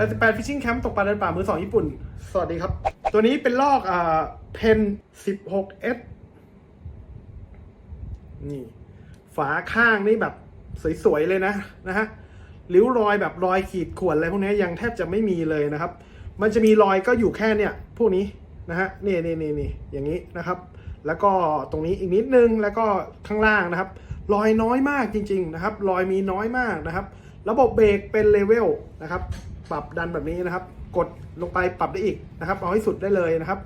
88 Fishing Camp ตกปลาเดินป่ามือสองญี่ปุ่น สวัสดีครับ ตัวนี้เป็นลอกอ่าเพน 16S นี่ ฝาข้างนี่แบบสวย ๆ เลยนะนะฮะริ้วรอยแบบรอยขีดข่วนอะไรพวกนี้ยังแทบจะไม่มีเลยนะครับ มันจะมีรอยก็อยู่แค่เนี่ยพวกนี้นะฮะนี่นี่นี่นี่อย่างนี้นะครับ แล้วก็ตรงนี้อีกนิดนึงแล้วก็ข้างล่างนะครับ รอยน้อยมากจริง ๆ นะครับ รอยมีน้อยมากนะครับ ระบบเบรกเป็นเลเวลนะครับ ปรับดันแบบนี้นะครับ กดลงไปปรับได้อีกนะครับ เอาให้สุดได้เลยนะครับ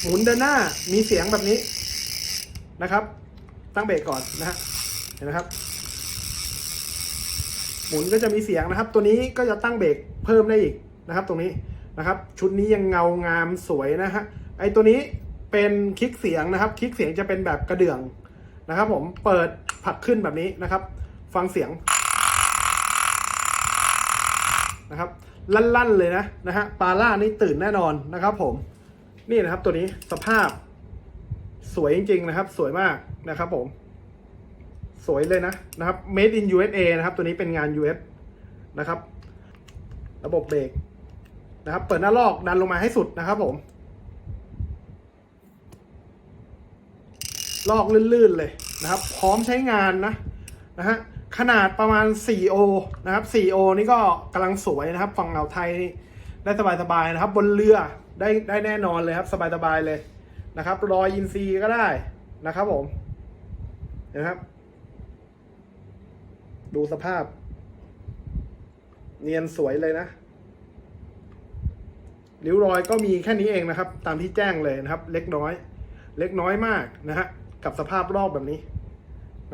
หมุนเดินหน้ามีเสียงแบบนี้นะครับ ตั้งเบรกก่อนนะฮะเห็นไหมครับ หมุนก็จะมีเสียงนะครับ ตัวนี้ก็จะตั้งเบรกเพิ่มได้อีกนะครับ ตรงนี้นะครับ ชุดนี้ยังเงางามสวยนะฮะไอตัวนี้เป็นคลิกเสียงนะครับ คลิกเสียงจะเป็นแบบกระเดื่องนะครับ ผมเปิดผลักขึ้นแบบนี้นะครับ ฟังเสียง นะครับลั่นๆเลยนะนะฮะปาล่านี่ตื่นแน่นอนนะครับผมนี่นะครับตัวนี้สภาพ สวยจริงๆนะครับ สวยมากนะครับผม สวยเลยนะนะครับ made in USA นะครับ ตัวนี้เป็นงาน US นะครับ ระบบเบรกนะครับ เปิดหน้าลอกดันลงมาให้สุดนะครับผม ลอกลื่นๆเลยนะครับ พร้อมใช้งานนะนะฮะ ขนาดประมาณ 4O นะครับ 4O นี่ก็กำลังสวยนะครับ ฝั่งอ่าวไทยได้สบายๆนะครับ บนเรือได้ได้แน่นอนเลยครับ สบายๆเลยนะครับ รอยอินซีก็ได้นะครับผมเห็นะครับ ดูสภาพ เนียนสวยเลยนะริ้วรอยก็มีแค่นี้เองนะครับ ตามที่แจ้งเลยนะครับ เล็กน้อย เล็กน้อยมากนะฮะกับสภาพรอบแบบนี้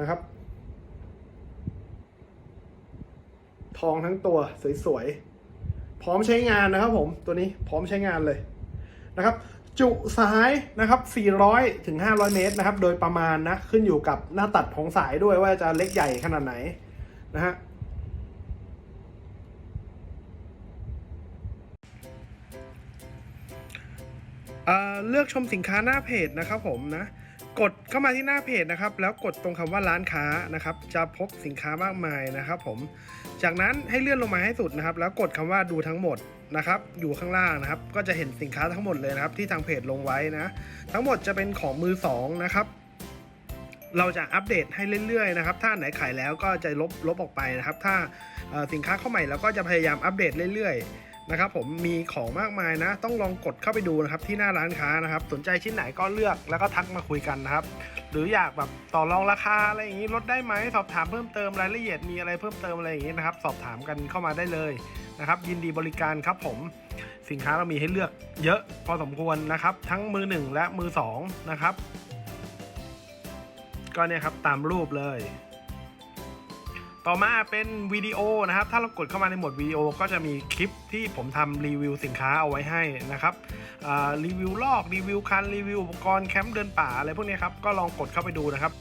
นะครับ ทองทั้งตัวสวยๆ พร้อมใช้งานนะครับผมตัวนี้พร้อมใช้งานเลยนะครับ จุสายนะครับ 400ถึง500 เมตรนะครับ โดยประมาณนะ ขึ้นอยู่กับหน้าตัดของสายด้วยว่าจะเล็กใหญ่ขนาดไหนนะฮะเเลือกชมสินค้าหน้าเพจนะครับผมนะ กดเข้ามาที่หน้าเพจนะครับ แล้วกดตรงคำว่าร้านค้านะครับ จะพบสินค้ามากมายนะครับ ผม จากนั้นให้เลื่อนลงมาให้สุดนะครับ แล้วกดคำว่าดูทั้งหมดนะครับ อยู่ข้างล่างนะครับ ก็จะเห็นสินค้าทั้งหมดเลยนะครับ ที่ทางเพจลงไว้นะ ทั้งหมดจะเป็นของมือสองนะครับเราจะอัปเดตให้เรื่อยๆนะครับ ถ้าไหนขายแล้วก็จะลบลบออกไปนะครับ ถ้าสินค้าเข้าใหม่เราก็จะพยายามอัปเดตเรื่อยๆ นะครับผมมีของมากมายนะ ต้องลองกดเข้าไปดูนะครับที่หน้าร้านค้านะครับ สนใจชิ้นไหนก็เลือกแล้วก็ทักมาคุยกันนะครับ หรืออยากแบบต่อรองราคาอะไรอย่างนี้ลดได้ไหมสอบถามเพิ่มเติมรายละเอียดมีอะไรเพิ่มเติมอะไรอย่างนี้นะครับ สอบถามกันเข้ามาได้เลยนะครับ ยินดีบริการครับผมสินค้าเรามีให้เลือกเยอะพอสมควรนะครับ ทั้งมือหนึ่งและมือสองนะครับก็เนี่ยครับตามรูปเลย ต่อมาเป็นวิดีโอนะครับ ถ้าเรากดเข้ามาในหมวดวิดีโอก็จะมีคลิปที่ผมทำรีวิวสินค้าเอาไว้ให้นะครับรีวิวลอกรีวิวคันรีวิวอุปกรณ์แคมป์เดินป่าอะไรพวกนี้ครับก็ลองกดเข้าไปดูนะครับ